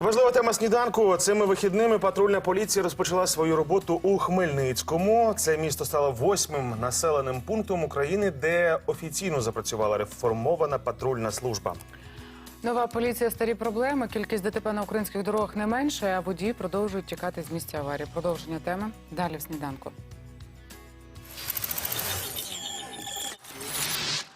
Важлива тема сніданку. Цими вихідними патрульна поліція розпочала свою роботу у Хмельницькому. Це місто стало восьмим населеним пунктом України, де офіційно запрацювала реформована патрульна служба. Нова поліція старі проблеми. Кількість ДТП на українських дорогах не менше, а водії продовжують тікати з місця аварії. Продовження теми далі в сніданку.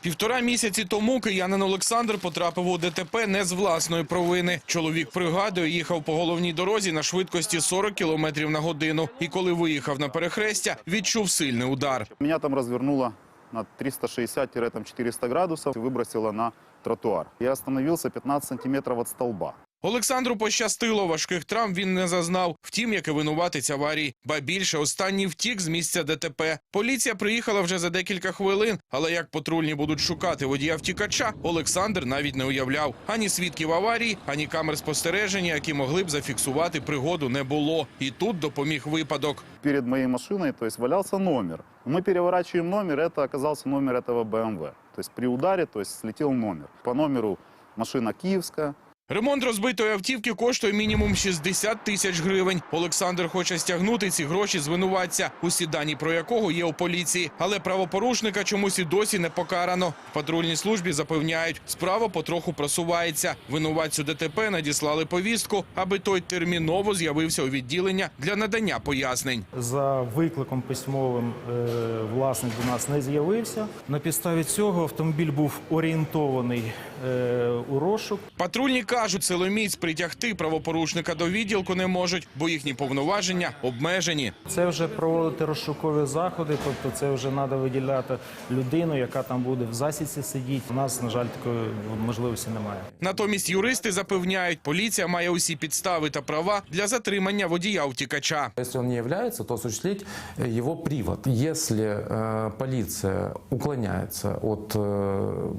Півтора місяці тому киянин Олександр потрапив у ДТП не з власної провини. Чоловік пригадує, їхав по головній дорозі на швидкості 40 км на годину. І коли виїхав на перехрестя, відчув сильний удар. Меня там розвернуло на 360-400 градусів и выбросило на тротуар. Я остановился 15 сантиметрів від столба. Олександру пощастило, важких травм він не зазнав. Втім, як і винуватець аварії. Ба більше останній втік з місця ДТП. Поліція приїхала вже за декілька хвилин, але як патрульні будуть шукати водія втікача, Олександр навіть не уявляв. Ані свідків аварії, ані камер спостереження, які могли б зафіксувати пригоду, не було. І тут допоміг випадок. Перед моей машиной то есть, валялся номер. Мы переворачиваем номер, это оказался номер этого БМВ. То есть при ударе то есть, слетел номер. По номеру машина киевская, Ремонт розбитої автівки коштує мінімум 60 тисяч гривень. Олександр хоче стягнути ці гроші з винуватця, усі дані про якого є у поліції. Але правопорушника чомусь і досі не покарано. В патрульній службі запевняють, справа потроху просувається. Винуватцю ДТП надіслали повістку, аби той терміново з'явився у відділення для надання пояснень. За викликом письмовим е, власник до нас не з'явився. На підставі цього автомобіль був орієнтований е, у розшук. Патрульні кажуть, силоміць притягти правопорушника до відділку не можуть, бо їхні повноваження обмежені. Це вже проводити розшукові заходи, тобто це вже треба виділяти людину, яка там буде в засідці сидіти. У нас, на жаль, такої можливості немає. Натомість юристи запевняють, поліція має усі підстави та права для затримання водія втікача. Если он не является, то осуществить э, его привод. Если э, полиция уклоняется от э,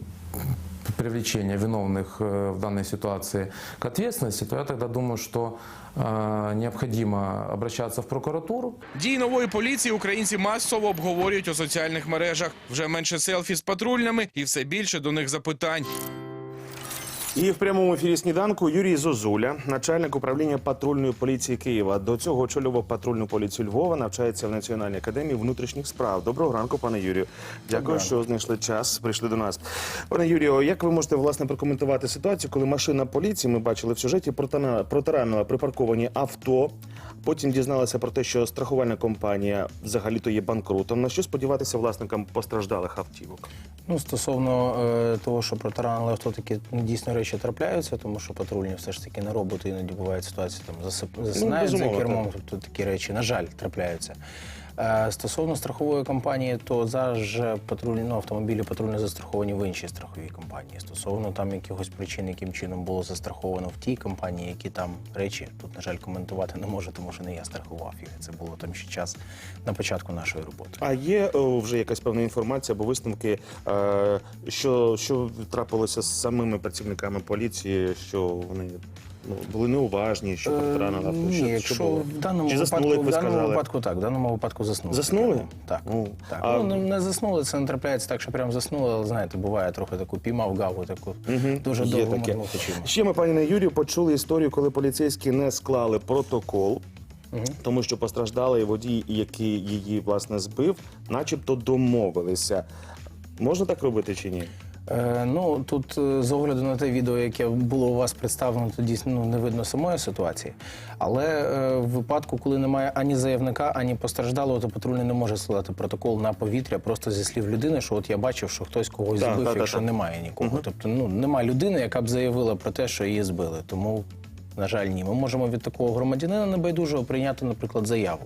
привлечения виновных э, в данной ситуации к ответственности, то я тогда думаю, что э, необходимо обращаться в прокуратуру. Дії нової поліції українці масово обговорюють у соціальних мережах. Вже менше селфі з патрульними і все більше до них запитань. І в прямому ефірі сніданку Юрій Зозуля, начальник управління патрульної поліції Києва. До цього очолював патрульну поліцію Львова, навчається в Національній академії внутрішніх справ. Доброго ранку, пане Юрію. Дякую, що знайшли час. Прийшли до нас. Пане Юрію, як ви можете власне прокоментувати ситуацію, коли машина поліції, ми бачили в сюжеті, протаранила припарковані авто. Потім дізналися про те, що страхувальна компанія взагалі-то є банкрутом. На що сподіватися власникам постраждалих автівок? Ну, стосовно е, того, що протаранили авто, такі ну, дійсно речі трапляються, тому що патрульні все ж таки не роботу іноді бувають ситуації, там засип, засинають за Ну, за кермом, тобто такі речі, на жаль, трапляються. Е, стосовно страхової компанії, то зараз патрульні ну, автомобілі патрульно застраховані в іншій страховій компанії. Стосовно там якихось причин, яким чином було застраховано в тій компанії, які там речі, тут, на жаль, коментувати не можу, тому що не я страхував їх. Це було там ще час на початку нашої роботи. А є о, вже якась певна інформація або висновки, е, що, що трапилося з самими працівниками поліції, що вони ну, були неуважні, що авто? Е, Ні, Що- якщо що було? в даному Чи випадку, заснули, як в даному сказали? випадку так, в даному випадку заснули. Заснули? Так. Ну, так. а- Ну, не- не заснули, це не трапляється так, що прям заснули, але знаєте, буває трохи таку піймав гаву, таку дуже Є довго таке. моргнув очима. Ще ми, пані Юрію, почули історію, коли поліцейські не склали протокол, тому що постраждалий водій, який її власне збив, начебто домовилися. Можна так робити чи ні? Е, ну тут е, з огляду на те відео, яке було у вас представлено, то дійсно ну, не видно самої ситуації. Але е, в випадку, коли немає ані заявника, ані постраждалого, то патрульний не може складати протокол на повітря просто зі слів людини, що от я бачив, що хтось когось Так, збив, так, якщо так. немає нікого. Тобто, ну немає людини, яка б заявила про те, що її збили. Тому, на жаль, ні. Ми можемо від такого громадянина небайдужого прийняти, наприклад, заяву.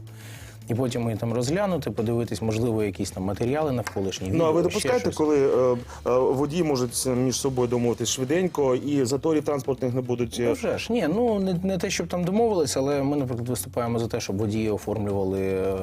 І потім її там розглянути, подивитись, можливо, якісь там матеріали навколишні. Ну а ви допускаєте, коли е, е, водії можуть між собою домовитись швиденько і заторів транспортних не будуть. е, Ну, вже ж ні, ну не, не те, щоб там домовилися, але ми, наприклад, виступаємо за те, щоб водії оформлювали е,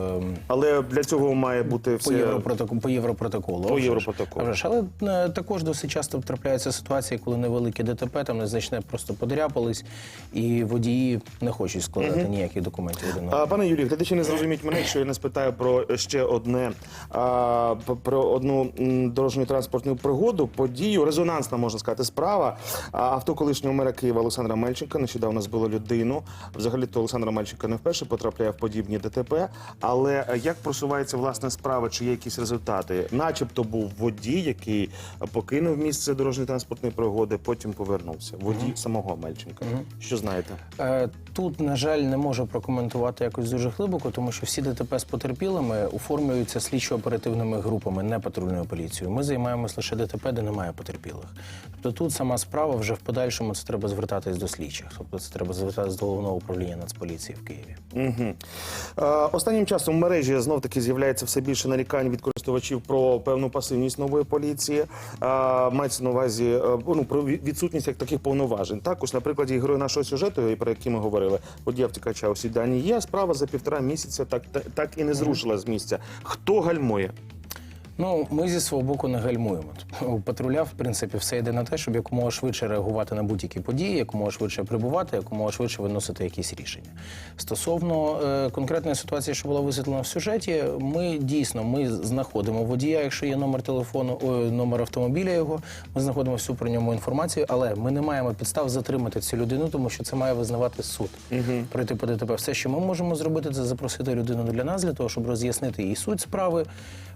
Але для цього має бути по, все. європротоколу, по європротоколу. По європротоколу. Вже ж. Але е, також досить часто трапляються ситуації, коли невелике ДТП, там незначне просто подряпались, і водії не хочуть складати ніяких документів А, пане Юрію, глядачі не зрозуміть мене Пане, якщо я не спитаю про ще одне а, про одну дорожню транспортну пригоду, подію, резонансна можна сказати, справа. Авто колишнього мера Києва Олександра Мельченка нещодавно збило людину. Взагалі то Олександра Мельченка не вперше потрапляє в подібні ДТП. Але е, як просувається власне справа? Чи є якісь результати? Начебто був водій, який покинув місце дорожньої транспортної пригоди, потім повернувся. Водій самого Мельченка. Що знаєте? Е, Тут, на жаль, не можу прокоментувати якось дуже глибоко, тому що всі ДТП з потерпілими оформлюються слідчо-оперативними групами, не патрульною поліцією. Ми займаємось лише ДТП, де немає потерпілих. Тобто тут сама справа вже в подальшому це треба звертатись до слідчих. Тобто це треба звертатись до головного управління Нацполіції в Києві. Угу. Останнім часом в мережі знов таки з'являється все більше нарікань від користувачів про певну пасивність нової поліції. Е, мається на увазі е, ну, про відсутність як таких повноважень. Також на прикладі герою нашого сюжету, про який ми говорили, подія втікача усі дані є. Справа за півтора місяця так, так, так і не зрушила з місця. Хто гальмує? Ну, ми зі свого боку не гальмуємо. У патруля, в принципі, все йде на те, щоб якомога швидше реагувати на будь-які події, якомога швидше прибувати, якомога швидше виносити якісь рішення. Стосовно е, конкретної ситуації, що була висвітлена в сюжеті, ми дійсно ми знаходимо водія, якщо є номер телефону, о, номер автомобіля його, ми знаходимо всю про ньому інформацію, але ми не маємо підстав затримати цю людину, тому що це має визнавати суд. Пройти по ДТП. Все, що ми можемо зробити, це запросити людину для нас, для того, щоб роз'яснити її суть справи,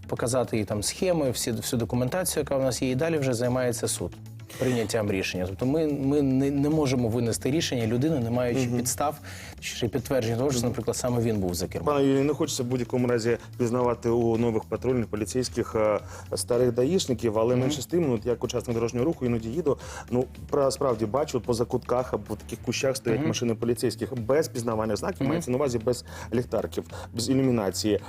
показати їй там схеми, всі, всю документацію, яка в нас є, і далі вже займається суд. Прийняттям рішення. Тобто ми, ми не, не можемо винести рішення людини, не маючи підстав чи підтвердження того, що, наприклад, саме він був за кермом. Пане Юрію, не хочеться в будь-якому разі пізнавати у нових патрульних поліцейських е, старих даїшників, але менше з тим, ну, от як учасник дорожнього руху, іноді їду. Ну справді бачу, по закутках або в таких кущах стоять машини поліцейських без пізнавання знаків, мається на увазі без ліхтарків, без ілюмінації.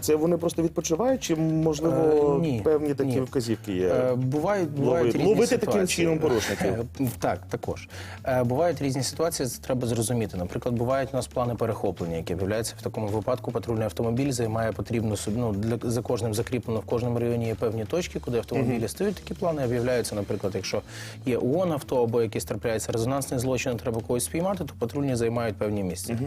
Це вони просто відпочивають, чи можливо Е, ні, певні такі ні. вказівки є? Е, Бувають, бувають Ловити- різні ловити ситуації. Чином порушників. Е, Так, також. Е, Бувають різні ситуації, це треба зрозуміти. Наприклад, бувають у нас плани перехоплення, які об'являються в такому випадку. Патрульний автомобіль займає потрібну собі, ну, для, за кожним закріплено в кожному районі є певні точки, куди автомобілі стають. Такі плани об'являються, наприклад, якщо є ООН авто або якийсь трапляється резонансний злочин, треба когось спіймати, то патрульні займають певні місця.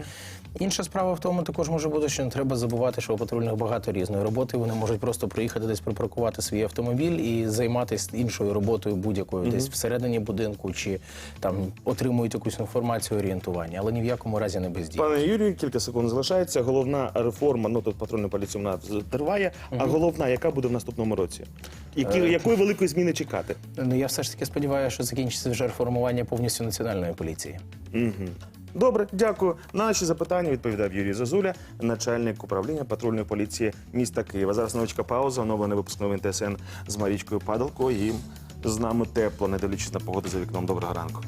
Інша справа в тому також може бути, що не треба забувати, що у патрульних багато різної роботи. Вони можуть просто приїхати десь припаркувати свій автомобіль і займатися іншою роботою будь-якою, десь всередині будинку, чи там отримують якусь інформацію орієнтування, але ні в якому разі не бездіють. Пане Юрію, кілька секунд залишається. Головна реформа, ну тут патрульна поліція вона триває. А головна, яка буде в наступному році? Які, Е, якої великої зміни чекати? Ну я все ж таки сподіваюся, що закінчиться вже реформування повністю національної поліції. Угу. Добре, дякую. На наші запитання відповідав Юрій Зозуля, начальник управління патрульної поліції міста Києва. Зараз невеличка пауза, оновлений випуск новин ТСН з Марічкою Падалко. І з нами тепло, не дивлячись на погоду за вікном. Доброго ранку.